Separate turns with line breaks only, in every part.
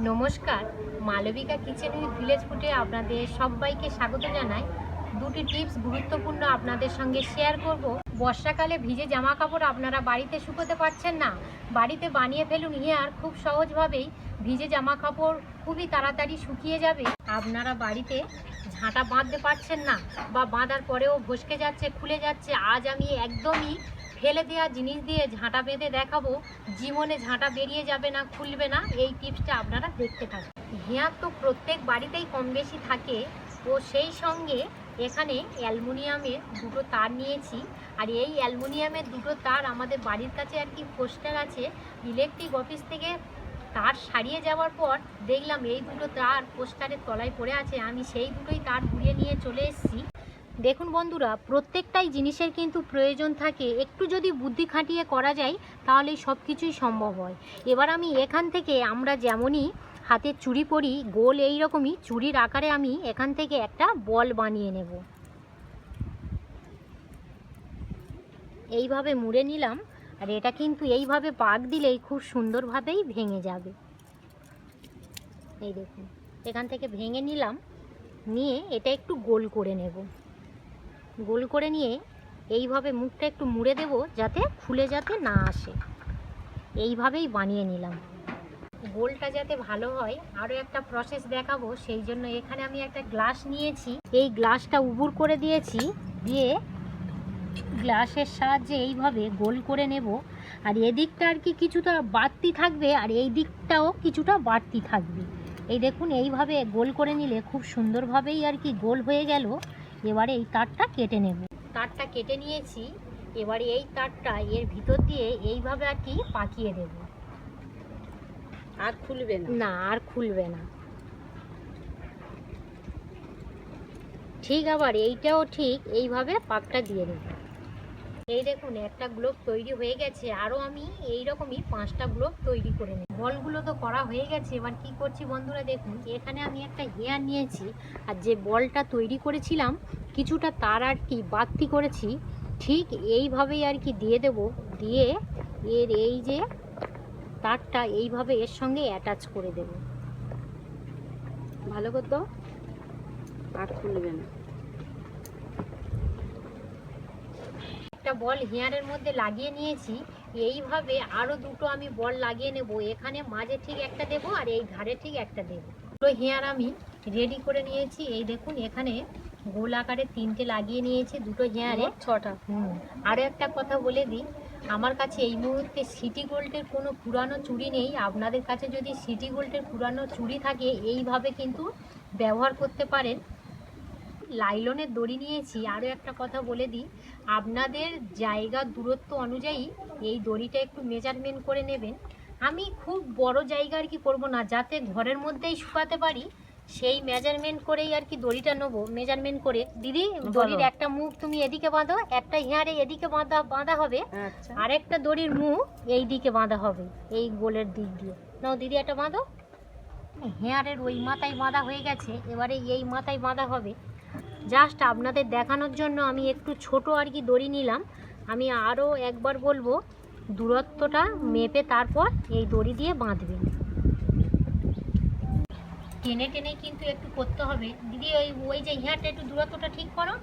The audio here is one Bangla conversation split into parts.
নমস্কার মালবিকা কিচেন উইথ ভিলেজ ফুটে আপনাদের সবাইকে স্বাগত জানাই। দুটি টিপস গুরুত্বপূর্ণ আপনাদের সঙ্গে শেয়ার করব। বর্ষাকালে ভিজে জামা কাপড় আপনারা বাড়িতে শুকোতে পারছেন না। বাড়িতে বানিয়ে ফেলুন হেয়ার খুব সহজভাবেই। ভিজে জামা কাপড় খুবই তাড়াতাড়ি শুকিয়ে যাবে। আপনারা বাড়িতে ঝাঁটা বাঁধতে পারছেন না বা বাঁধার পরেও ভসকে যাচ্ছে, খুলে যাচ্ছে। আজ আমি একদমই ফেলে দেওয়া জিনিস দিয়ে ঝাঁটা বেঁধে দেখাবো। জীবনে ঝাঁটা বেরিয়ে যাবে না, খুলবে না। এই টিপসটা আপনারা দেখতে থাকুন। হেয়ার তো প্রত্যেক বাড়িতেই কম বেশি থাকে। ও সেই সঙ্গে এখানে অ্যালুমিনিয়ামের দুটো তার নিয়েছি। আর এই অ্যালুমিনিয়ামের দুটো তার আমাদের বাড়ির কাছে আর কি পোস্টার আছে। ইলেকট্রিক অফিস থেকে তার সারিয়ে যাওয়ার পর দেখলাম এই দুটো তার পোস্টারের তলায় পড়ে আছে। আমি সেই দুটোই তার ঘুরিয়ে নিয়ে চলে এসেছি। দেখুন বন্ধুরা, প্রত্যেকটাই জিনিসের কিন্তু প্রয়োজন থাকে। একটু যদি বুদ্ধি খাটিয়ে করা যায় তাহলে সব কিছুই সম্ভব হয়। এবার আমি এখান থেকে আমরা যেমনই হাতে চুড়ি পরি, গোল এই রকমই চুড়ির আকারে আমি এখান থেকে একটা বল বানিয়ে নেব। এইভাবে মুড়ে নিলাম, আর এটা কিন্তু এইভাবে পাক দিলেই খুব সুন্দরভাবেই ভেঙে যাবে। এই দেখুন, এখান থেকে ভেঙে নিলাম, নিয়ে এটা একটু গোল করে নেব। গোল করে নিয়ে এইভাবে মুখটা একটু মুড়ে দেব যাতে খুলে যাতে না আসে। এইভাবেই বানিয়ে নিলাম। গোলটা যাতে ভালো হয় আরও একটা প্রসেস দেখাবো। সেই জন্য এখানে আমি একটা গ্লাস নিয়েছি। এই গ্লাসটা উবুর করে দিয়েছি, দিয়ে গ্লাসের সাহায্যে এইভাবে গোল করে নেব। আর এদিকটা আর কি কিছুটা বাড়তি থাকবে, আর এই দিকটাও কিছুটা বাড়তি থাকবে। এই দেখুন, এইভাবে গোল করে নিলে খুব সুন্দরভাবেই আর কি গোল হয়ে গেল। এবারে এই তারটা কেটে নেব। তারটা কেটে নিয়েছি। এবারে এই তারটা এর ভিতর দিয়ে এইভাবে আর কি পাকিয়ে দেব।
আর খুলবে না?
না, আর খুলবে না। ঠিক আবার এইটাও ঠিক, এইভাবে পাকটা দিয়ে দেব এই দেখুন, একটা গ্লোভ তৈরি হয়ে গেছে। আরও আমি এই রকমই পাঁচটা গ্লোভ তৈরি করে নেব। বলগুলো তো করা হয়ে গেছে। এবার কি করছি বন্ধুরা, দেখুন, এখানে আমি একটা হেয়ার নিয়েছি। আর যে বলটা তৈরি করেছিলাম, কিছুটা তার আর কি বাড়তি করেছি, ঠিক এইভাবেই আর কি দিয়ে দেব। দিয়ে এর এই যে তারটা এইভাবে এর সঙ্গে অ্যাটাচ করে দেব।
ভালো করে দাও। আর খুলবে না।
একটা বল হেয়ারের মধ্যে লাগিয়ে নিয়েছি। এইভাবে আরও দুটো আমি বল লাগিয়ে নেব। এখানে মাঝে ঠিক একটা দেব আর এই ধারে ঠিক একটা দেব। দুটো হেয়ার আমি রেডি করে নিয়েছি। এই দেখুন এখানে গোল আকারে তিনটে লাগিয়ে নিয়েছি দুটো হেয়ারে
ছটা।
হুম। আরও একটা কথা বলে দিই। আমার কাছে এই মুহূর্তে সিটি গোল্ডের কোনো পুরানো চুড়ি নেই। আপনাদের কাছে যদি সিটি গোল্ডের পুরানো চুড়ি থাকে, এইভাবে কিন্তু ব্যবহার করতে পারেন। লাইলনের দড়ি নিয়েছি, আরও একটা কথা বলে দিই। আপনাদের জায়গার দূরত্ব অনুযায়ী এই দড়িটা একটু মেজারমেন্ট করে নেবেন। আমি খুব বড় জায়গা আর কি করব না, যাতে ঘরের মধ্যেই শুকাতে পারি। সেই মেজারমেন্ট করেই আর কি দড়িটা নেব। মেজারমেন্ট করে দিদি দড়ির একটা মুখ তুমি এদিকে বাঁধো একটা হেয়ারে এদিকে বাঁধা বাঁধা হবে
আর
একটা দড়ির মুখ এই দিকে বাঁধা হবে এই গোলের দিক দিয়ে। নাও দিদি একটা বাঁধো। হেয়ারের ওই মাথায় বাঁধা হয়ে গেছে এবারে এই মাথায় বাঁধা হবে। জাস্ট আপনাদের দেখানোর জন্য আমি একটু ছোট আর কি দড়ি নিলাম। আমি আরও একবার বলব দূরত্বটা মেপে তারপর এই দড়ি দিয়ে বাঁধবেন। টেনে টেনে কিন্তু একটু করতে হবে। দিদি ওই ওই যে হেয়ারটা একটু দূরত্বটা ঠিক করো।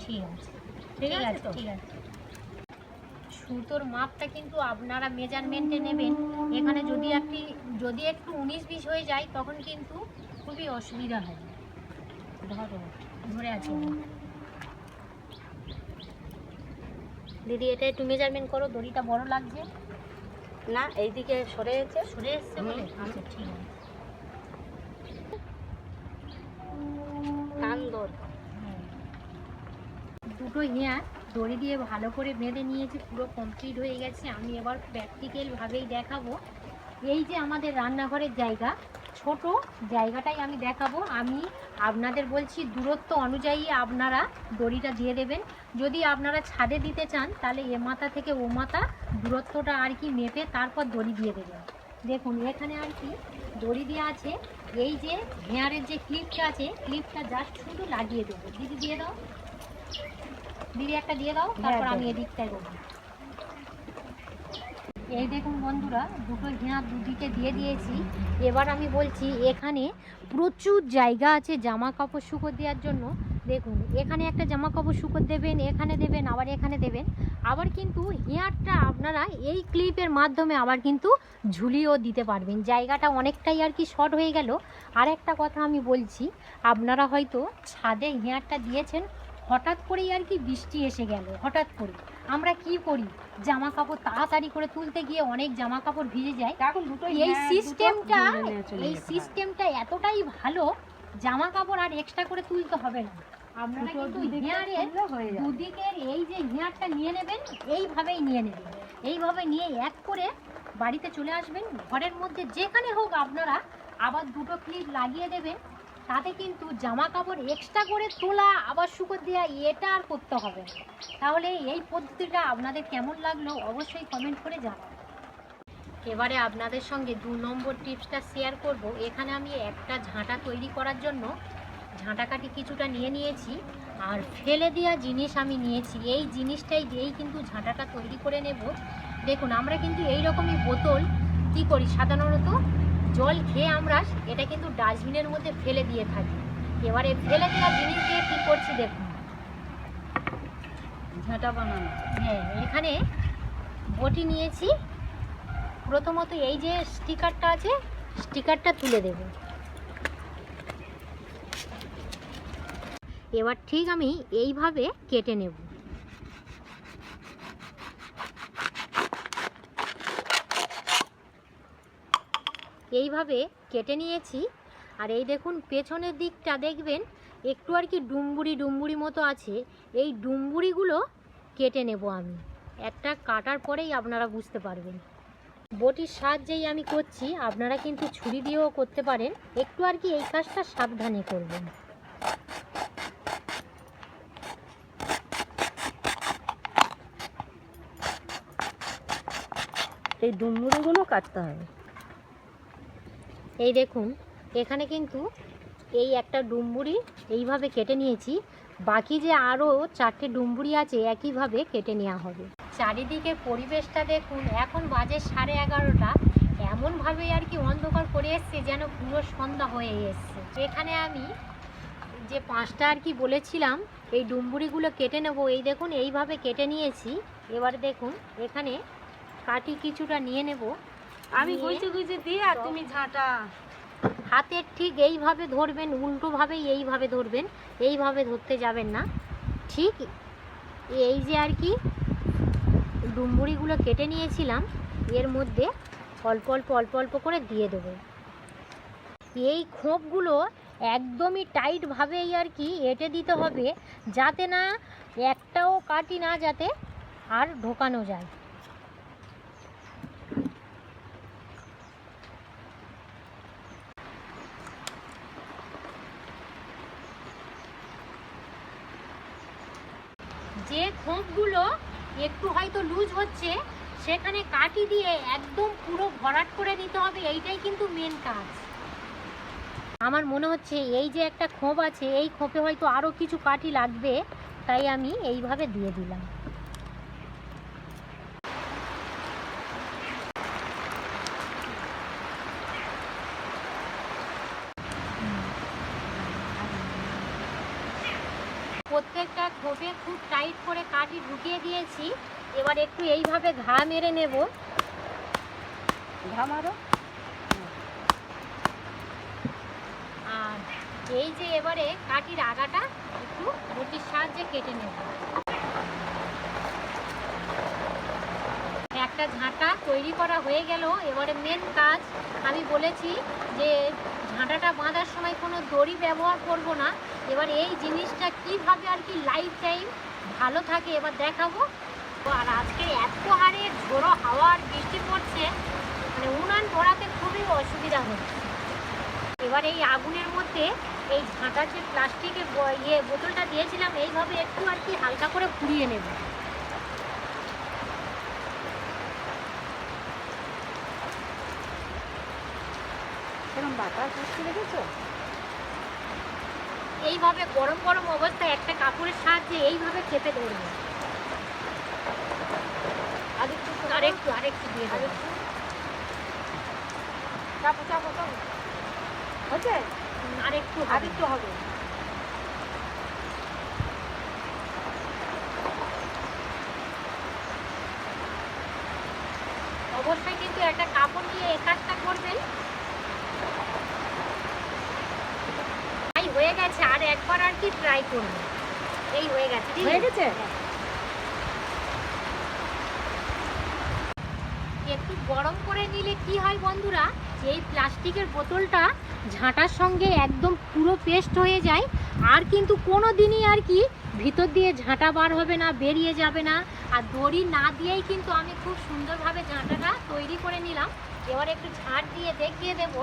ঠিক আছে। ঠিক আছে ঠিক আছে। সুতোর মাপটা কিন্তু আপনারা মেজারমেন্টে নেবেন। এখানে যদি একটি যদি একটু উনিশ বিশ হয়ে যায় তখন কিন্তু খুবই অসুবিধা হয়। ধরো ধরে আছে দিদি এটা একটু মেজারমেন্ট করো দড়িটা বড় লাগছে।
না এইদিকে সরে গেছে
সরে এসছে বলে? আচ্ছা ঠিক আছে। দড়ি দিয়ে ভালো করে বেঁধে নিয়েছি, পুরো কমপ্লিট হয়ে গেছে। আমি এবার প্র্যাকটিক্যালভাবেই দেখাবো। এই যে আমাদের রান্নাঘরের জায়গা, ছোট জায়গাটাই আমি দেখাবো। আমি আপনাদের বলছি, দূরত্ব অনুযায়ী আপনারা দড়িটা দিয়ে দেবেন। যদি আপনারা ছাদে দিতে চান, তাহলে এ মাথা থেকে ও মাথা দূরত্বটা আর কি মেপে তারপর দড়ি দিয়ে দেবেন। দেখুন, এখানে আর কি দড়ি দেওয়া আছে। এই যে হেয়ারের যে ক্লিপটা আছে ক্লিপটা জাস্ট শুধু লাগিয়ে দেবো। দিদি দিয়ে দাও। দিদি একটা দিয়ে দাও তারপর
হ্যাঁ,
আমি
দেবো।
এদিকটায় দেবো এই দেখুন বন্ধুরা দুটো ঘেঁড়া দুদিকে দিয়ে দিয়েছি। এবার আমি বলছি এখানে প্রচুর জায়গা আছে জামা কাপড় শুকো দেওয়ার জন্য। দেখুন এখানে একটা জামা কাপড় শুকো দেবেন এখানে দেবেন আবার এখানে দেবেন। আবার কিন্তু হেয়ারটা আপনারা এই ক্লিপের মাধ্যমে আবার কিন্তু ঝুলিয়েও দিতে পারবেন। জায়গাটা অনেকটাই আর কি শর্ট হয়ে গেল। আর একটা কথা আমি বলছি আপনারা হয়তো ছাদে হেয়ারটা দিয়েছেন হঠাৎ করেই আর কি বৃষ্টি এসে গেল হঠাৎ করে আমরা কি করি? জামা কাপড় তাড়াতাড়ি করে তুলতে গিয়ে অনেক জামা কাপড় ভিজে যায়। এই
হ্যাঁ,
সিস্টেমটা
চলে
এই সিস্টেমটা এতটাই ভালো জামা কাপড় আর এক্সট্রা করে তুলতে হবে না। আপনারা কিন্তু হেয়ারের
হয়ে।
দুদিকের এই যে হেয়ারটা নিয়ে নেবেন এইভাবেই নিয়ে নেবেন। এইভাবে নিয়ে এক করে বাড়িতে চলে আসবেন। ঘরের মধ্যে যেখানে হোক আপনারা আবার দুটো ক্লিপ লাগিয়ে দেবেন। তাতে কিন্তু জামা কাপড় এক্সট্রা করে তোলা, আবার শুকো দেওয়া এটা আর করতে হবে তাহলে এই পদ্ধতিটা আপনাদের কেমন লাগল অবশ্যই কমেন্ট করে জানাবেন। এবারে আপনাদের সঙ্গে দু নম্বর টিপসটা শেয়ার করব। এখানে আমি একটা ঝাঁটা তৈরি করার জন্য ঝাঁটাকাটি কিছুটা নিয়ে নিয়েছি আর ফেলে দেওয়া জিনিস আমি নিয়েছি। এই জিনিসটাই দিয়েই কিন্তু ঝাঁটাটা তৈরি করে নেব। দেখুন, আমরা কিন্তু এই রকমই বোতল কি করি সাধারণত জল খেয়ে আমরা এটা কিন্তু ডাস্টবিনের মধ্যে ফেলে দিয়ে থাকি। এবারে ফেলে দেওয়া জিনিস দিয়ে কী করছি দেখুন।
ঝাঁটা বানানো।
হ্যাঁ এখানে বটি নিয়েছি। প্রথমত এই যে স্টিকারটা আছে স্টিকারটা তুলে দেব। এবার ঠিক আমি এইভাবে কেটে নেব। এইভাবে কেটে নিয়েছি। আর এই দেখুন, পেছনের দিকটা দেখবেন, একটু আর কি ডুম্বুরি ডুম্বুরি মতো আছে। এই ডুম্বুরিগুলো কেটে নেব আমি। একটা কাটার পরেই আপনারা বুঝতে পারবেন। বটির সাহায্যেই আমি করছি, আপনারা কিন্তু ছুরি দিয়েও করতে পারেন। একটু আর কি এই কাজটা সাবধানে করবেন।
এই ডুমুরিগুলো কাটতে হবে।
এই দেখুন, এখানে কিন্তু এই একটা ডুম্বুরি এইভাবে কেটে নিয়েছি। বাকি যে আরও চারটে ডুম্বুরি আছে, একইভাবে কেটে নেওয়া হবে। চারিদিকে পরিবেশটা দেখুন, এখন বাজে সাড়ে এগারোটা। এমনভাবে আর কি অন্ধকার করে এসছে যেন পুরো সন্ধ্যা হয়ে এসছে। এখানে আমি যে পাঁচটা আর কি বলেছিলাম, এই ডুম্বুরিগুলো কেটে নেব। এই দেখুন, এইভাবে কেটে নিয়েছি। এবার দেখুন, এখানে কাটি কিছুটা নিয়ে নেব।
আমি গুইছে গুইছে দিয়ে আর তুমি ঝাঁটা।
হাতের ঠিক এইভাবে ধরবেন, উল্টোভাবেই এইভাবে ধরবেন, এইভাবে ধরতে যাবেন না। ঠিক এই যে আর কি ডুম্বুরিগুলো কেটে নিয়েছিলাম, এর মধ্যে অল্প অল্প অল্প অল্প করে দিয়ে দেবো। এই খোপগুলো একদমই টাইটভাবেই আর কি এঁটে দিতে হবে, যাতে না একটাও কাটি না যাতে আর ঢোকানো যায় যে খোপগুলো একটু হয়তো লুজ হচ্ছে, সেখানে কাটি দিয়ে একদম পুরো ভরাট করে নিতে হবে, এইটাই কিন্তু মেন কাজ। আমার মনে হচ্ছে এই যে একটা খোঁপ আছে, এই খোঁপে হয়তো আরও কিছু কাটি লাগবে, তাই আমি এইভাবে দিয়ে দিলাম প্রত্যেকটা খোপে খুব টাইট করে কাঠি ঢুকিয়ে দিয়েছি। এবার একটু এইভাবে ঘা মেরে নেব।
ঘামারো
আর এই যে এবারে কাঠির আগাটা একটু বটির সাহায্যে কেটে নেব। একটা ঝাঁটা তৈরি করা হয়ে গেল। এবারে মেন কাজ আমি বলেছি যে ঝাঁটাটা বাঁধার সময় কোনো দড়ি ব্যবহার করব না। এবার এই জিনিসটা কীভাবে আর কি লাইফ টাইম ভালো থাকে, এবার দেখাবো। আর আজকে এত হারে ঝোড়ো হাওয়া আর বৃষ্টি পড়ছে মানে উনান ধরাতে খুবই অসুবিধা হচ্ছে। এবার এই আগুনের মধ্যে এই ঝাঁটার যে প্লাস্টিকের ইয়ে বোতলটা দিয়েছিলাম, এইভাবে একটু আর কি হালকা করে পুড়িয়ে নেব।
বাতাস বুঝতে দেখেছ?
এইভাবে গরম গরম অবস্থায় একটা কাপড়ের সাহায্যে এইভাবে চেপে ধরবো।
আর একটু
আরেকটু আরেকটু দিয়ে দেবো।
চাপো চাপো চাপো। হচ্ছে
আরেকটু হবে।
আরেকটু হবে
অবশ্যই কিন্তু একটা কাপড় নিয়ে এই কাজটা করবেন তাই হয়ে গেছে আর একবার আর কি ট্রাই করবেন এই হয়ে গেছে
হয়ে? গেছে?
একটু গরম করে নিলে কি হয় বন্ধুরা? যে এই প্লাস্টিকের বোতলটা ঝাঁটার সঙ্গে একদম পুরো পেস্ট হয়ে যায় আর কিন্তু কোনো দিনই আর কি ভিতর দিয়ে ঝাঁটা বার হবে না বেরিয়ে যাবে না। আর দড়ি না দিয়েই কিন্তু আমি খুব সুন্দরভাবে ঝাঁটাটা তৈরি করে নিলাম। এবার একটু ঝাঁট দিয়ে দেখিয়ে দেব।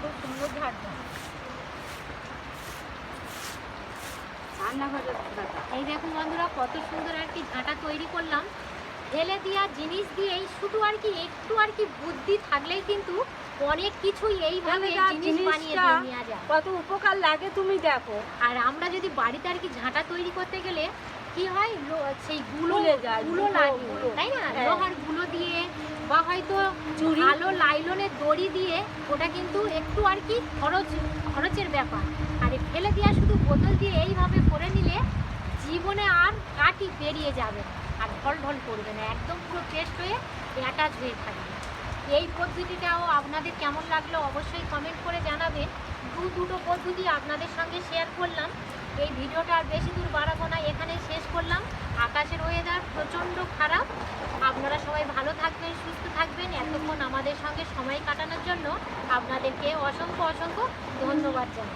খুব সুন্দর ঝাঁটটা এই দেখুন বন্ধুরা কত সুন্দর আর কি ঝাঁটা তৈরি করলাম। ঢেলে দেওয়া জিনিস দিয়েই শুধু আর কি একটু আর কি বুদ্ধি থাকলেই কিন্তু অনেক কিছু এইভাবে জিনিস বানিয়ে নেওয়া যায়।
কত উপকার লাগে তুমি দেখো।
আর আমরা যদি বাড়িতে আর কি ঝাঁটা তৈরি করতে গেলে কি হয়? সেই গুলো
গুলে
লাগে তাই না?
হ্যাঁ।
লোহারগুলো দিয়ে বা হয়তো। ভালো লাইলনের দড়ি দিয়ে ওটা কিন্তু একটু আর কি খরচ খরচের ব্যাপার। আর ফেলে দেওয়া শুধু বোতল দিয়ে এইভাবে করে নিলে জীবনে আর কাটি বেরিয়ে যাবে আর ঢল ঢল করবে না। একদম পুরো টেস্ট হয়ে অ্যাটাচ হয়ে থাকবে। এই পদ্ধতিটাও আপনাদের কেমন লাগল অবশ্যই কমেন্ট করে জানাবেন। দু দুটো পদ্ধতি আপনাদের সঙ্গে শেয়ার করলাম। এই ভিডিওটা আর বেশি দূর বাড়াবো না এখানে শেষ করলাম। আকাশের ওয়েদার প্রচণ্ড খারাপ। আপনারা সবাই ভালো থাকবেন, সুস্থ থাকবেন। এতক্ষণ আমাদের সঙ্গে সময় কাটানোর জন্য আপনাদেরকে অসংখ্য অসংখ্য ধন্যবাদ জানাই।